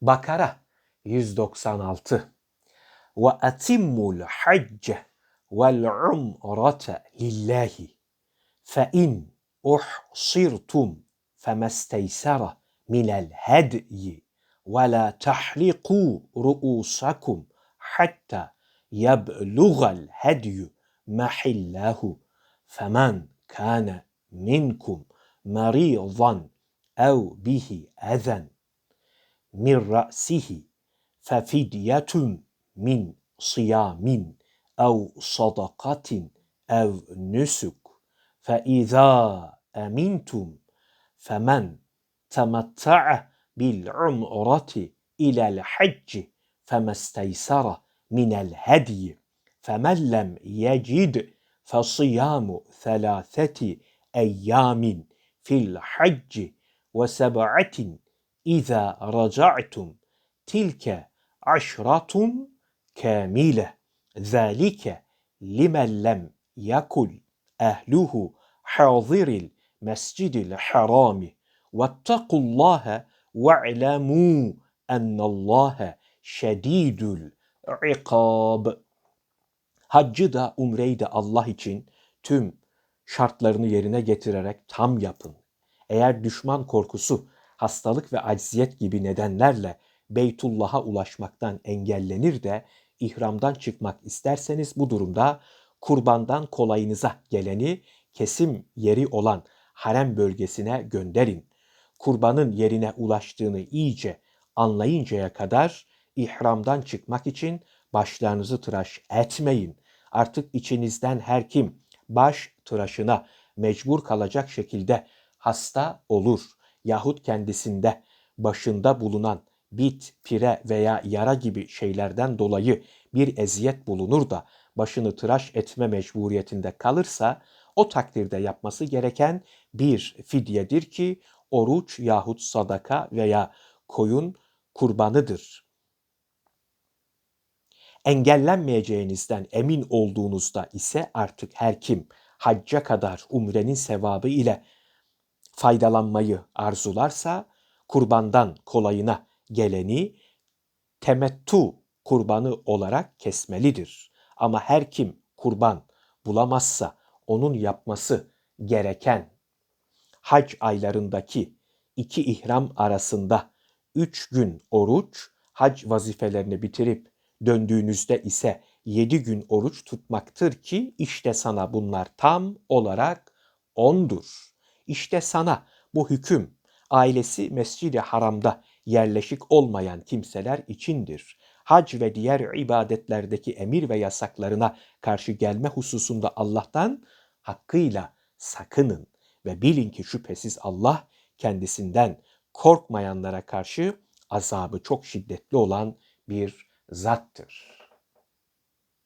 Bakara 196 Ve atimmul hacce vel umrata lillahi fe in uhsirtum femesteysara minel hedyi ve la tahliqu ru'usakum hatta yebluğal hedyu mahillahu femen kana minkum maridan ev bihi ezen min ra'sihi fefidyetun min siyamin ev sadakatin ev nusuk فإذا أمنتم فمن تمتع بالعمرة إلى الحج فما استيسر من الهدي. فمن لم يجد فصيام ثلاثة أيام في الحج وسبعة İza raca'tum tilke aşratun kamile. Zalike limen lem yakul ehluhu haziril mescidil harami. Vettakullaha ve'lemû ennallaha şedidül ikab. Haccı da umreyi de Allah için tüm şartlarını yerine getirerek tam yapın. Eğer düşman korkusu hastalık ve acziyet gibi nedenlerle Beytullah'a ulaşmaktan engellenir de ihramdan çıkmak isterseniz bu durumda kurbandan kolayınıza geleni kesim yeri olan harem bölgesine gönderin. Kurbanın yerine ulaştığını iyice anlayıncaya kadar ihramdan çıkmak için başlarınızı tıraş etmeyin. Artık içinizden her kim baş tıraşına mecbur kalacak şekilde hasta olur yahut kendisinde başında bulunan bit, pire veya yara gibi şeylerden dolayı bir eziyet bulunur da başını tıraş etme mecburiyetinde kalırsa o takdirde yapması gereken bir fidyedir ki oruç yahut sadaka veya koyun kurbanıdır. Engellenmeyeceğinizden emin olduğunuzda ise artık her kim hacca kadar umrenin sevabı ile faydalanmayı arzularsa kurbandan kolayına geleni temettu kurbanı olarak kesmelidir. Ama her kim kurban bulamazsa onun yapması gereken hac aylarındaki iki ihram arasında üç gün oruç, hac vazifelerini bitirip döndüğünüzde ise yedi gün oruç tutmaktır ki işte sana bunlar tam olarak ondur. İşte sana bu hüküm ailesi Mescid-i Haram'da yerleşik olmayan kimseler içindir. Hac ve diğer ibadetlerdeki emir ve yasaklarına karşı gelme hususunda Allah'tan hakkıyla sakının ve bilin ki şüphesiz Allah kendisinden korkmayanlara karşı azabı çok şiddetli olan bir zattır.